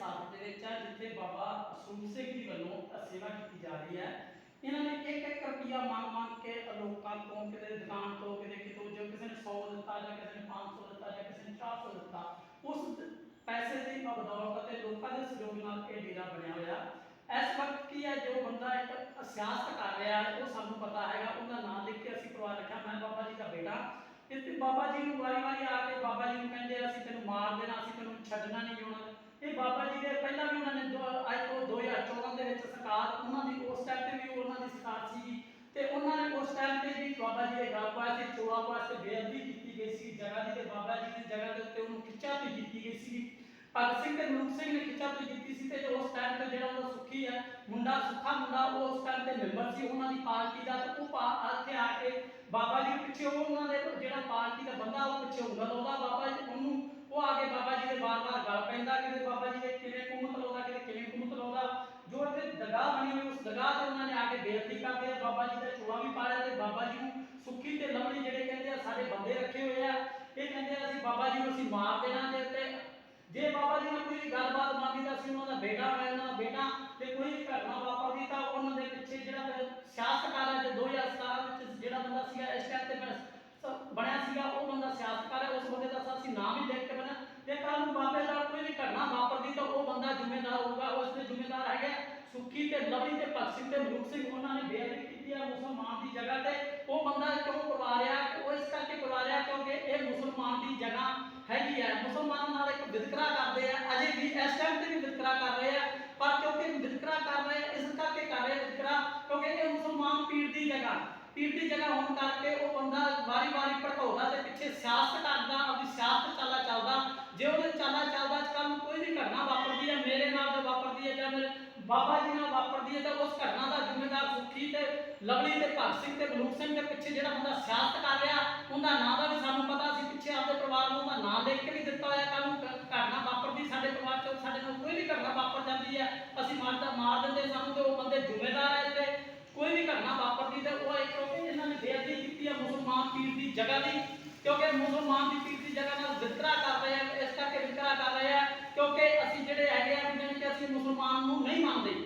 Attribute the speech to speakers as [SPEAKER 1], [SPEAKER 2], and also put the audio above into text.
[SPEAKER 1] ਪਿੰਡ ਦੇ ਵਿੱਚ ਆ, ਜਿੱਥੇ ਬਾਬਾ ਅਸੂਲ ਸਿੰਘ ਜੀ ਵੱਲੋਂ ਸੇਵਾ ਕੀਤੀ ਜਾ ਰਹੀ ਹੈ। ਇਹਨਾਂ ਨੇ ਇੱਕ ਇੱਕ ਰੁਪਿਆ ਮੰਗ ਮੰਗ ਕੇ ਲੋਕਾਂ ਤੋਂ, ਕਿਤੇ ਦੁਕਾਨ ਤੋਂ, ਕਿਤੇ ਕਿਤੋਂ, ਜੋ ਕਿਸੇ ਨੇ 100 ਦਿੱਤਾ ਜਾਂ ਕਿਸੇ ਨੇ 500 ਦਿੱਤਾ ਜਾਂ ਕਿਸੇ ਨੇ 400 ਦਿੱਤਾ, ਉਸ ਪੈਸੇ ਦੀ ਬਦੌਲਤ ਤੇ ਲੋਕਾਂ ਦੇ ਸਹਿਯੋਗ ਨਾਲ ਇਹ ਡੇਰਾ ਬਣਿਆ ਹੋਇਆ। ਇਸ ਵਕਤ ਕੀ ਹੈ, ਜੋ ਬੰਦਾ ਇੱਕ ਸਿਆਸਤ ਕਰ ਰਿਹਾ ਹੈ, ਉਹ ਸਾਨੂੰ ਪਤਾ ਹੈਗਾ, ਉਹਦਾ ਨਾਮ ਲਿਖ ਕੇ ਅਸੀਂ ਪਰਿਵਾਰ ਰੱਖਿਆ। ਮੈਂ ਬਾਬਾ ਜੀ ਦਾ ਬੇਟਾ। ਇੱਥੇ ਬਾਬਾ ਜੀ ਨੂੰ ਵਾਰੀ ਵਾਰੀ ਆ ਕੇ ਬਾਬਾ ਜੀ ਨੂੰ ਕਹਿੰਦੇ ਅਸੀਂ ਤੈਨੂੰ ਮਾਰ ਦੇਣਾ, ਅਸੀਂ ਤੈਨੂੰ ਛੱਡਣਾ ਨਹੀਂ ਹੋਣਾ ਬਾਬਾ ਜੀ ਦੇ ਪਹਿਲਾਂ ਵੀ ਉਹਨਾਂ ਨੇ ਦੋ- ਅੱਜ ਤੋਂ 2014 ਦੇ ਵਿੱਚ ਸਰਕਾਰ ਉਹਨਾਂ ਦੀ, ਉਸ ਟਾਈਮ ਤੇ ਵੀ ਉਹਨਾਂ ਦੀ ਸਰਕਾਰ ਸੀ ਤੇ ਉਹਨਾਂ ਨੇ ਉਸ ਟਾਈਮ ਤੇ ਵੀ ਬਾਬਾ ਜੀ ਦੇ ਗੱਲ ਪਾਇਆ ਸੀ ਚੋਆ ਵਾਸਤੇ ਬੇਅਦਬੀ ਕੀਤੀ ਗਈ ਸੀ। ਜਗ੍ਹਾ ਦੀ ਤੇ ਬਾਬਾ ਜੀ ਦੀ ਜਗ੍ਹਾ ਦੇ ਉੱਤੇ ਉਹਨੂੰ ਖਿੱਚਾ ਵੀ ਕੀਤੀ ਗਈ ਸੀ। ਭਗਤ ਸਿੰਘ ਤੇ ਮਨੁੱਖ ਸਿੰਘ ਨੇ ਖਿੱਚਾ ਵੀ ਕੀਤੀ ਸੀ ਤੇ ਜੋ ਉਸ ਟਾਈਮ ਤੇ ਜਿਹੜਾ ਉਹਦਾ ਸੁੱਖੀ ਹੈ, ਮੁੰਡਾ ਸੁੱਖਾ ਮੁੰਡਾ, ਉਹ ਉਸ ਟਾਈਮ ਤੇ ਮੈਂਬਰ ਸੀ ਉਹਨਾਂ ਦੀ ਪਾਰਟੀ ਦਾ। ਤੇ ਉਹ ਪਾ- ਇੱਥੇ ਆ ਕੇ ਬਾਬਾ ਜੀ ਪਿੱਛੇ ਉਹ ਉਹਨਾਂ ਦੇ ਜਿਹੜਾ ਪਾਰਟੀ ਦਾ ਬੰਦਾ ਉਹ ਪਿੱਛੇ ਉਂਗਲ ਲਾਉਂਦਾ ਬਾਬਾ ਜੀ ਉਹਨੂੰ ਉਹ ਆ ਕੇ ਬਾਬਾ ਜੀ ਦੇ ਬਾਰ-ਬਾਰ ਗੱਲ ਪੈਂਦਾ ਕਿਤੇ ਬਾਬਾ ਜੀ ਦੇ ਕਿਵੇਂ ਕੁਮਤ ਲਾਉਂਦਾ ਕਿਤੇ ਕਿਵੇਂ ਕੁਮਤ ਲਾਉਂਦਾ ਜੋ ਇੱਥੇ ਦਗਾ ਬਣੀ ਹੋਈ ਉਸ ਦਗਾ ਤੇ ਉਹਨਾਂ ਨੇ ਆ ਕੇ ਬੇਇੱਜ਼ਤੀ ਕਰਦੇ ਆ ਬਾਬਾ ਜੀ ਦਾ ਚੋਲਾ ਵੀ ਪਾੜਿਆ ਤੇ ਬਾਬਾ ਜੀ ਨੂੰ ਸੁੱਖੀ ਤੇ ਲਵਲੀ ਜਿਹੜੇ ਕਹਿੰਦੇ ਆ ਸਾਡੇ ਬੰਦੇ ਰੱਖੇ ਹੋਏ ਆ। ਇਹ ਕਹਿੰਦੇ ਆ ਅਸੀਂ ਬਾਬਾ ਜੀ ਨੂੰ ਅਸੀਂ ਮਾਰ ਦੇਣਾ ਤੇ ਤੇ ਜੇ ਬਾਬਾ ਜੀ ਨਾਲ ਕੋਈ ਗੱਲਬਾਤ ਮੰਨਦੀ ਤਾਂ ਅਸੀਂ ਉਹਨਾਂ ਦਾ ਬੇਟਾ ਮੈਂ ਬੇਟਾ ਤੇ ਕੋਈ ਵੀ ਘਟਨਾ ਵਾਪਰਦੀ ਤਾਂ ਉਹਨਾਂ ਦੇ ਪਿੱਛੇ ਜਿਹੜਾ ਸਿਆਸਤਕਾਰ ਹੈ ਤੇ 2017 ਵਿੱਚ ਜਿਹੜਾ ਬੰਦਾ ਸੀਗਾ, ਇਸ ਟਾਈਮ ਤੇ ਮੈਂ ਬਣਿਆ ਸੀਗਾ, ਉਹ ਬੰਦਾ ਸਿਆਸਤਕਾਰ ਹੈ, ਉਸ ਬੰਦੇ ਦਾ ਅਸੀਂ ਨਾਮ ਹੀ ਲਿਖ ਕੇ ਬਣਾ ਜੇ ਕੱਲ ਨੂੰ ਬਾਬੇ ਦਾ ਕੋਈ ਵੀ ਘਟਨਾ ਵਾਪਰਦੀ ਤਾਂ ਉਹ ਬੰਦਾ ਜ਼ਿੰਮੇਦਾਰ ਹੋਊਗਾ, ਉਸ ਦੇ ਜ਼ਿੰਮੇਦਾਰ ਹੈਗਾ। ਸੁੱਖੀ ਤੇ ਲਵਲੀ ਤੇ ਭਗਤ ਸਿੰਘ ਤੇ ਮਲੂਕ ਸਿੰਘ, ਉਹਨਾਂ ਨੇ ਬੇਅਦਬੀ ਕੀਤੀ ਹੈ ਮੁਸਲਮਾਨ ਦੀ ਜਗ੍ਹਾ ਤੇ। ਉਹ ਬੰਦਾ ਕਿਉਂ ਕਰਵਾ ਰਿਹਾ? ਉਹ ਇਸ ਕਰਕੇ ਕਰਵਾ ਰਿਹਾ ਕਿਉਂਕਿ ਇਹ ਮੁਸਲਮਾਨ ਦੀ ਜਗ੍ਹਾ ਹੈਗੀ ਹੈ ਮੁਸਲਮਾਨ ਨਾਲ ਇੱਕ ਵਿਤਕਰਾ ਕਰਦੇ ਆ। ਅਜੇ ਵੀ ਇਸ ਟਾਈਮ ਤੇ ਵੀ ਵਿਤਕਰਾ ਕਰ ਰਹੇ ਆ। ਪਰ ਕਿਉਂਕਿ ਵਿਤਕਰਾ ਕਰ ਰਹੇ ਆ, ਇਸ ਕਰਕੇ ਕਰ ਰਹੇ ਵਿਤਕਰਾ। ਕਿਉਂਕਿ ਇਹ ਮੁਸਲਮਾਨ ਪੀਰ ਦੀ ਜਗ੍ਹਾ। ਪੀਰ ਦੀ ਜਗ੍ਹਾ ਹੋਣ ਕਰਕੇ ਉਹ ਬੰਦਾ ਵਾਰੀ-ਵਾਰੀ ਭੜਕਾਉਂਦਾ ਤੇ ਪਿੱਛੇ ਸਿਆਸਤ ਕਰਦਾ ਬਾਬਾ ਜੀ ਨਾਲ ਵਾਪਰਦੀ ਹੈ ਤਾਂ ਉਸ ਘਟਨਾ ਦਾ ਜ਼ਿੰਮੇਦਾਰ ਸੁਖੀ ਤੇ ਲਵਲੀ ਤੇ ਭਗਤ ਸਿੰਘ ਤੇ ਮਲੂਕ ਸਿੰਘ ਦੇ ਪਿੱਛੇ ਜਿਹੜਾ ਬੰਦਾ ਸਿਆਸਤ ਕਰ ਰਿਹਾ, ਉਹਦਾ ਨਾਂ ਦਾ ਵੀ ਸਾਨੂੰ ਪਤਾ ਸੀ, ਪਿੱਛੇ ਆਪਦੇ ਪਰਿਵਾਰ ਨੂੰ ਉਹਦਾ ਨਾਂ ਲਿਖ ਕੇ ਵੀ ਦਿੱਤਾ ਹੋਇਆ ਕੱਲ ਨੂੰ ਘਟਨਾ ਵਾਪਰਦੀ, ਸਾਡੇ ਪਰਿਵਾਰ ਚ ਸਾਡੇ ਨਾਲ ਕੋਈ ਵੀ ਘਟਨਾ ਵਾਪਰ ਜਾਂਦੀ ਹੈ, ਅਸੀਂ ਮਾਰਦਾ ਮਾਰ ਦਿੰਦੇ ਸਾਨੂੰ ਤੇ ਉਹ ਬੰਦੇ ਜ਼ਿੰਮੇਦਾਰ ਹੈ ਤੇ ਕੋਈ ਵੀ ਘਟਨਾ ਵਾਪਰਦੀ ਤੇ ਉਹ ਇੱਕ ਕਿਉਂਕਿ ਇਹਨਾਂ ਨੇ ਬੇਅਦਬੀ ਕੀਤੀ ਹੈ ਮੁਸਲਮਾਨ ਪੀਰ ਦੀ ਜਗ੍ਹਾ ਦੀ, ਕਿਉਂਕਿ ਮੁਸਲਮਾਨ ਦੀ ਪੀਰ ਦੀ ਜਗ੍ਹਾ ਨਾਲ ਵਿਤਕਰਾ ਕਰ ਰਹੇ ਆ ਇਸ ਕਰਕੇ ਵਿਤਕਰਾ ਕਰ ਰਹੇ ਆ ਨੂੰ ਨਹੀਂ ਮੰਨਦੇ।